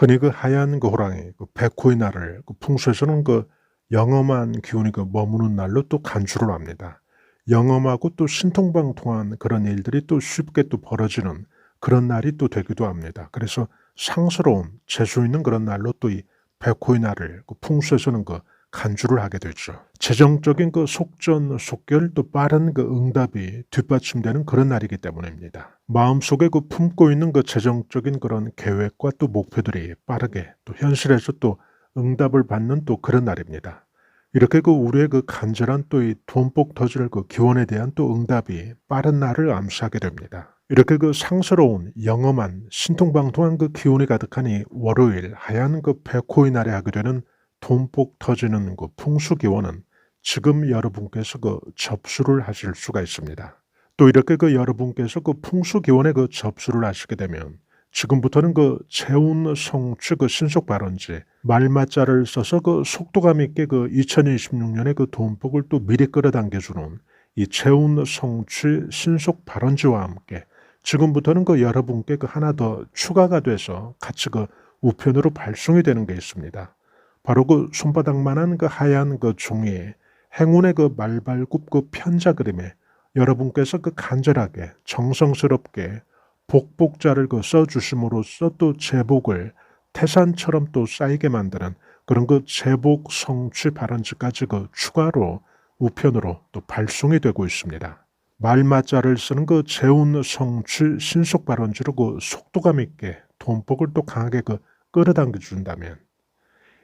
흔히 그 하얀 그 호랑이, 그 백호의 날을 그 풍수에서는 그 영험한 기운이 그 머무는 날로 또 간주를 합니다. 영험하고 또 신통방통한 그런 일들이 또 쉽게 또 벌어지는 그런 날이 또 되기도 합니다. 그래서 상스러운 재수 있는 그런 날로 또 이 백호의 날을 그 풍수에서는 그 간주를 하게 되죠. 재정적인 그 속전 속결 또 빠른 그 응답이 뒷받침되는 그런 날이기 때문입니다. 마음속에 그 품고 있는 그 재정적인 그런 계획과 또 목표들이 빠르게 또 현실에서 또 응답을 받는 또 그런 날입니다. 이렇게 그 우리의 그 간절한 또 이 돈복 터질 그 기원에 대한 또 응답이 빠른 날을 암시하게 됩니다. 이렇게 그 상스러운 영험한 신통방통한 그 기운이 가득하니 월요일 하얀 그 백호의 날에 하게 되는 돈복 터지는 그 풍수 기원은 지금 여러분께서 그 접수를 하실 수가 있습니다. 또 이렇게 그 여러분께서 그 풍수 기원에 그 접수를 하시게 되면 지금부터는 그 재운 성취 그 신속 발언지 말맞자를 써서 그 속도감 있게 그 2026년에 그 돈복을 또 미리 끌어당겨주는 이 재운 성취 신속 발언지와 함께 지금부터는 그 여러분께 그 하나 더 추가가 돼서 같이 그 우편으로 발송이 되는 게 있습니다. 바로 그 손바닥만한 그 하얀 그 종이에 행운의 그 말발굽 그 편자 그림에 여러분께서 그 간절하게 정성스럽게 복복자를 그 써주심으로써 또 제복을 태산처럼 또 쌓이게 만드는 그런 그 제복 성취 발언지까지 그 추가로 우편으로 또 발송이 되고 있습니다. 말맞자를 쓰는 그 재운 성취 신속 발언지로 그 속도감 있게 돈복을 또 강하게 그 끌어당겨 준다면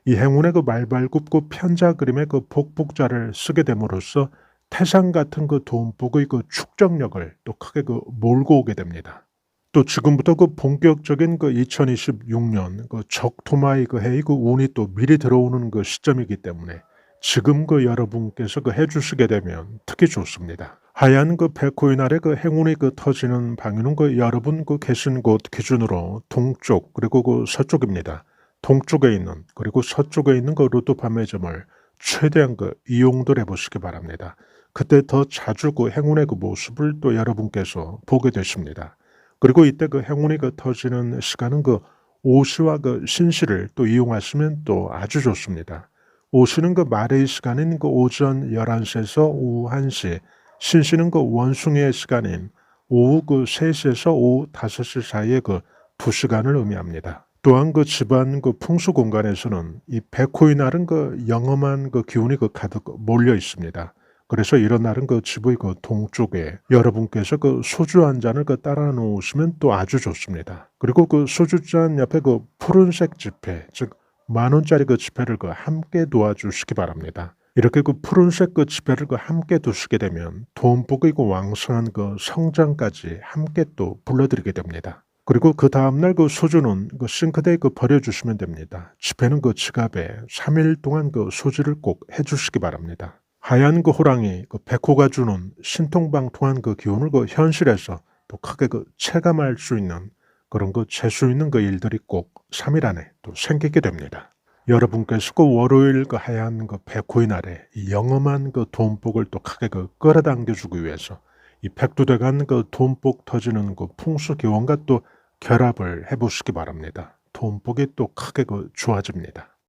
이 행운의 그 말발굽 그 편자 그림의 그 복복자를 쓰게 됨으로써 태산 같은 그 돈복의 그 축적력을 또 크게 그 몰고 오게 됩니다. 또 지금부터 그 본격적인 그 2026년 그 적토마의 그 해의 그 운이 또 미리 들어오는 그 시점이기 때문에 지금 그 여러분께서 그 해주시게 되면 특히 좋습니다. 하얀 그 백호의 날에 그 행운이 그 터지는 방향은 그 여러분 그 계신 곳 기준으로 동쪽 그리고 그 서쪽입니다. 동쪽에 있는 그리고 서쪽에 있는 그 루트 판매점을 최대한 그 이용들 해보시기 바랍니다. 그때 더 자주 그 행운의 그 모습을 또 여러분께서 보게 되십니다. 그리고 이때 그 행운이 그 터지는 시간은 그 오시와 그 신시를 또 이용하시면 또 아주 좋습니다. 오시는 그 말의 시간인 그 오전 11시에서 오후 1시, 신시는 그 원숭이의 시간인 오후 그 3시에서 오후 5시 사이에 그 2시간을 의미합니다. 또한 그 집안 그 풍수 공간에서는 이 백호의 날은 그 영험한 그 기운이 그 가득 몰려 있습니다. 그래서 이런 날은 그 집의 그 동쪽에 여러분께서 그 소주 한 잔을 그 따라 놓으시면 또 아주 좋습니다. 그리고 그 소주잔 옆에 그 푸른색 지폐, 즉 만 원짜리 그 지폐를 그 함께 도와주시기 바랍니다. 이렇게 그 푸른색 그 지폐를 그 함께 두시게 되면 돈복의 그 왕성한 그 성장까지 함께 또 불러드리게 됩니다. 그리고 그 다음날 그 소주는 그 싱크대에 그 버려주시면 됩니다. 지폐는 그 지갑에 3일 동안 그 소지를 꼭 해주시기 바랍니다. 하얀 그 호랑이 그 백호가 주는 신통방통한 그 기운을 그 현실에서 또 크게 그 체감할 수 있는 그런 그 재수 있는 그 일들이 꼭 3일 안에 또 생기게 됩니다. 여러분께서 그 월요일 그 하얀 그 백호의 날에 이 영험한 그 돈복을 또 크게 그 끌어당겨주기 위해서 이 백두대간 그 돈복 터지는 그 풍수 기원과 또 결합을 해보시기 바랍니다. 돈복이 또 크게 그 좋아집니다.